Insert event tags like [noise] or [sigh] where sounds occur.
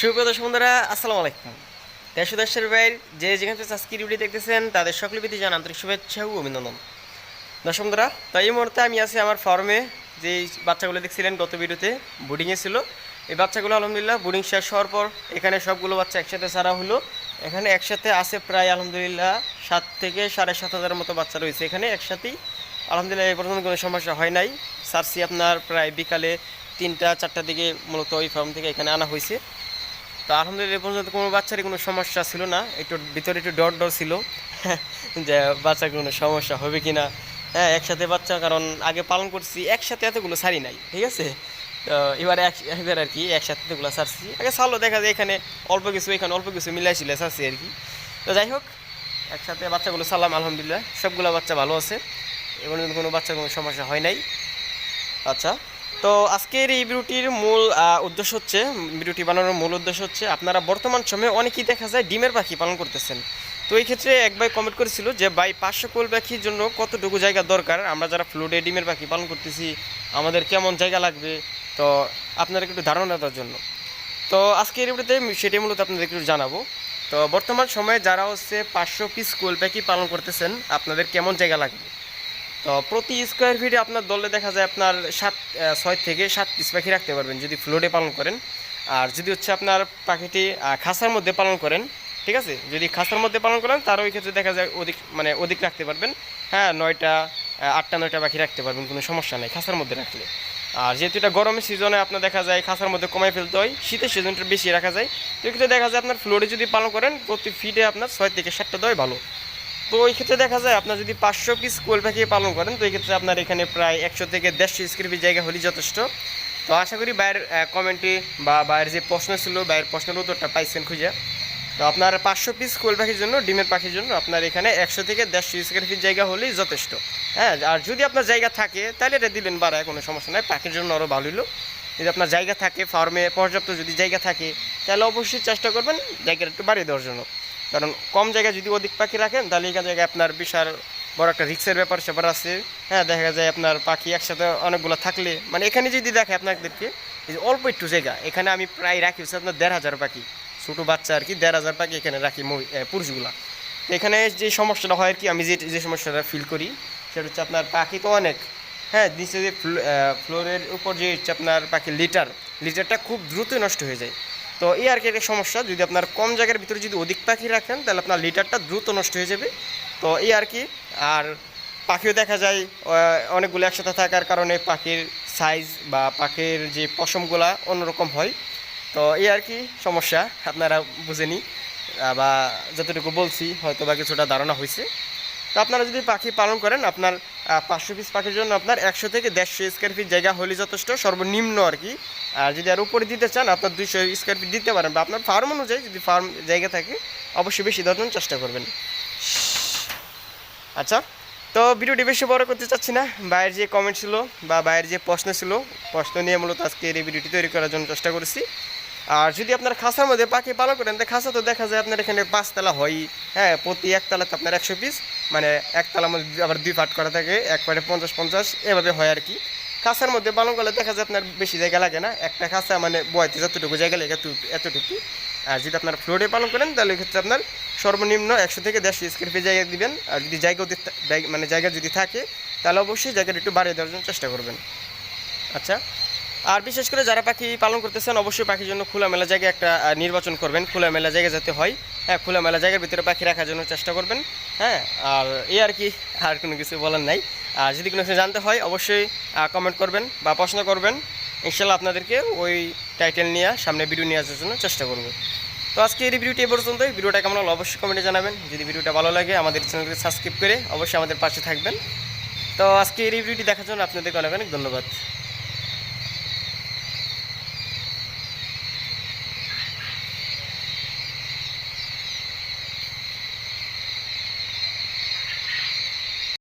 সুপ্রিয় দর্শক বন্ধুরা, আসসালামু আলাইকুম। দেশ দেশের বাইর যে যেখান থেকে আজকে ভিডিও দেখতেছেন, তাদের সকলের প্রতি জানান আন্তরিক শুভেচ্ছা ও অভিনন্দন। দর্শক বন্ধুরা, তো এই মুহূর্তে আমি আছি আমার ফার্মে যে বাচ্চাগুলো দেখছিলেন গত ভিডিওতে বোর্ডিংয়ে ছিল। এই বাচ্চাগুলো আলহামদুলিল্লাহ বোর্ডিং শেষ হওয়ার পর এখানে সবগুলো বাচ্চা একসাথে ছাড়া হলো। এখানে একসাথে আছে প্রায় আলহামদুলিল্লাহ সাত থেকে সাড়ে সাত হাজারের মতো বাচ্চা রয়েছে এখানে একসাথেই। আলহামদুলিল্লাহ এই পর্যন্ত কোনো সমস্যা হয় নাই। সারসি আপনার প্রায় বিকালে তিনটা, চারটার দিকে মূলত ওই ফার্ম থেকে এখানে আনা হয়েছে। তো আলহামদুলিল্লাহ পর্যন্ত কোনো বাচ্চারই কোনো সমস্যা ছিল না। একটু ভিতরে একটু ডর ডর ছিল [laughs] যে বাচ্চার কোনো সমস্যা হবে কি না হ্যাঁ একসাথে বাচ্চা, কারণ আগে পালন করছি, একসাথে এতগুলো সারি নাই, ঠিক আছে? তো এবার এক, এবার আর কি একসাথে এতগুলো সারছি আগে সারলো দেখা যায় এখানে অল্প কিছু, এখানে অল্প কিছু মিলাইছিল সারছি আর কি। তো যাই হোক, একসাথে বাচ্চাগুলো সারলাম আলহামদুলিল্লাহ। সবগুলো বাচ্চা ভালো আছে। এবার কোনো বাচ্চার কোনো সমস্যা হয় নাই। আচ্ছা। তো আজকের এই ভিডিওটির মূল উদ্দেশ্য হচ্ছে, ভিডিওটি বানানোর মূল উদ্দেশ্য হচ্ছে, আপনারা বর্তমান সময়ে অনেকেই দেখা যায় ডিমের পাখি পালন করতেছেন। তো এই ক্ষেত্রে এক ভাই কমেন্ট করেছিল যে, ভাই পাঁচশো কোল পাখির জন্য কতটুকু জায়গা দরকার? আমরা যারা ফ্লুডে ডিমের পাখি পালন করতেছি, আমাদের কেমন জায়গা লাগবে? তো আপনাদেরকে একটু ধারণা দেওয়ার জন্য। তো আজকে এই ভিডিওতে সেটাই মূলত আপনাদেরকে একটু জানাব। তো বর্তমান সময়ে যারা হচ্ছে পাঁচশো পিস কোল পাখি পালন করতেছেন, আপনাদের কেমন জায়গা লাগবে? তো প্রতি স্কোয়ার ফিটে আপনার দলে দেখা যায় আপনার সাত ছয় থেকে সাত পিস পাখি রাখতে পারবেন যদি ফ্লোরে পালন করেন। আর যদি হচ্ছে আপনার পাখিটি খাসার মধ্যে পালন করেন, ঠিক আছে? যদি খাসার মধ্যে পালন করেন তার ওই ক্ষেত্রে দেখা যায় অধিক মানে অধিক রাখতে পারবেন। হ্যাঁ নয়টা আটটা, নয়টা পাখি রাখতে পারবেন, কোনো সমস্যা নেই খাসার মধ্যে রাখলে। আর যেহেতু এটা গরমের সিজনে আপনার দেখা যায় খাসার মধ্যে কমাই ফেলতে হয়, শীতের সিজনটা বেশি রাখা যায়, তো এক্ষেত্রে দেখা যায় আপনার ফ্লোরে যদি পালন করেন, প্রতি ফিটে আপনার ছয় থেকে সাতটা দেওয়াই ভালো। তো ওই ক্ষেত্রে দেখা যায় আপনার যদি পাঁচশো পিস কোয়েল পাখি পালন করেন, তো এই ক্ষেত্রে আপনার এখানে প্রায় একশো থেকে দেড়শো স্কোয়ার ফিট জায়গা হলেই যথেষ্ট। তো আশা করি বাইরের কমেন্টে বা বাইরের যে প্রশ্ন ছিল, বাইরের প্রশ্নের উত্তরটা পাইছেন খুঁজে। তো আপনার পাঁচশো পিস কোয়েল পাখির জন্য, ডিমের পাখির জন্য আপনার এখানে একশো থেকে দেড়শো স্কোয়ার ফিট জায়গা হলেই যথেষ্ট। হ্যাঁ আর যদি আপনার জায়গা থাকে, তাহলে এটা দিলেন বাড়ায়, কোনো সমস্যা নাই। পাখির জন্য আরও ভালো হলো যদি আপনার জায়গা থাকে ফার্মে পর্যাপ্ত যদি জায়গা থাকে, তাহলে অবশ্যই চেষ্টা করবেন জায়গাটা একটু বাড়িয়ে দেওয়ার জন্য। কারণ কম জায়গায় যদি অধিক পাখি রাখেন, তাহলে এখান জায়গায় আপনার বিশাল বড় একটা রিক্সের ব্যাপার স্যাপার আছে। হ্যাঁ দেখা যায় আপনার পাখি একসাথে অনেকগুলো থাকলে মানে এখানে যদি দেখে আপনাদেরকে, এই যে অল্প একটু জায়গা, এখানে আমি প্রায় রাখি হচ্ছে আপনার দেড় হাজার পাখি। ছোটো বাচ্চা আর কি, দেড় হাজার পাখি এখানে রাখি পুরুষগুলা। তো এখানে যে সমস্যাটা হয় আর কি, আমি যে যে সমস্যাটা ফিল করি, সেটা হচ্ছে আপনার পাখি তো অনেক। হ্যাঁ নিচে যে ফ্লোরের উপর যে হচ্ছে আপনার পাখি লিটার লিটারটা খুব দ্রুত নষ্ট হয়ে যায়। তো এই আর কি একটা সমস্যা, যদি আপনার কম জায়গার ভিতরে যদি অধিক পাখি রাখেন, তাহলে আপনার লিটারটা দ্রুত নষ্ট হয়ে যাবে। তো এই আর কি, আর পাখিও দেখা যায় অনেকগুলো একসাথে থাকার কারণে পাখির সাইজ বা পাখির যে পশমগুলা অন্যরকম হয়। তো এই আর কি সমস্যা, আপনারা বুঝেনি। বা যতটুকু বলছি হয়তো বা কিছুটা ধারণা হয়েছে। তো আপনারা যদি পাখি পালন করেন, আপনার পাঁচশো পিস পাখির জন্য আপনার একশো থেকে দেড়শো স্কোয়ার ফিট জায়গা হলে যথেষ্ট, সর্বনিম্ন আর কি। আর যদি আর উপরে দিতে চান, আপনার দুইশো স্কোয়ার ফিট দিতে পারেন। বা আপনার ফার্ম অনুযায়ী যদি ফার্ম জায়গা থাকে, অবশ্যই বেশি দেওয়ার চেষ্টা করবেন। আচ্ছা তো ভিডিওটি বেশি বড় করতে চাচ্ছি না। বাইরের যে কমেন্ট ছিল বা বাইরের যে প্রশ্ন ছিল, প্রশ্ন নিয়ে মূলত আজকে এই ভিডিওটি তৈরি করার জন্য চেষ্টা করেছি। আর যদি আপনার খাসার মধ্যে পাখি পালন করেন, তো খাসা তো দেখা যায় আপনার এখানে পাঁচতলা হয়। হ্যাঁ প্রতি একতলাতে আপনার একশো পিস মানে একতলার মধ্যে আবার দুই পাট করা থাকে এক পাটে পঞ্চাশ পঞ্চাশ, এভাবে হয় আর কি। খাঁচার মধ্যে পালন করলে দেখা যায় আপনার বেশি জায়গা লাগে না। একটা খাঁচা মানে বয়তে যতটুকু জায়গা লাগে এত- এতটুকু। আর যদি আপনার ফ্লোরে পালন করেন, তাহলে ক্ষেত্রে আপনার সর্বনিম্ন একশো থেকে দেড়শো স্কোয়ার ফিট জায়গা দিবেন। আর যদি জায়গা মানে জায়গা যদি থাকে, তাহলে অবশ্যই জায়গাটা একটু বাড়িয়ে দেওয়ার জন্য চেষ্টা করবেন। আচ্ছা। আর বিশেষ করে যারা পাখি পালন করতেছেন, অবশ্যই পাখির জন্য খোলামেলা জায়গা একটা নির্বাচন করবেন। খোলামেলা জায়গা যাতে হয়। হ্যাঁ খোলামেলা জায়গার ভিতরে পাখি রাখার জন্য চেষ্টা করবেন। হ্যাঁ আর এই আর কি, আর কোনো কিছু বলার নাই। আর যদি কোনো কিছু জানতে হয়, অবশ্যই কমেন্ট করবেন বা প্রশ্ন করবেন। ইনশাল্লাহ আপনাদেরকে ওই টাইটেল নিয়ে, সামনে ভিডিও নিয়ে আসার জন্য চেষ্টা করব। তো আজকে এই ভিডিওটি এ পর্যন্তই। ভিডিওটা কেমন হলো অবশ্যই কমেন্টে জানাবেন। যদি ভিডিওটা ভালো লাগে, আমাদের চ্যানেলকে সাবস্ক্রাইব করে অবশ্যই আমাদের পাশে থাকবেন। তো আজকে এই ভিডিওটি দেখার জন্য আপনাদেরকে অনেক অনেক ধন্যবাদ।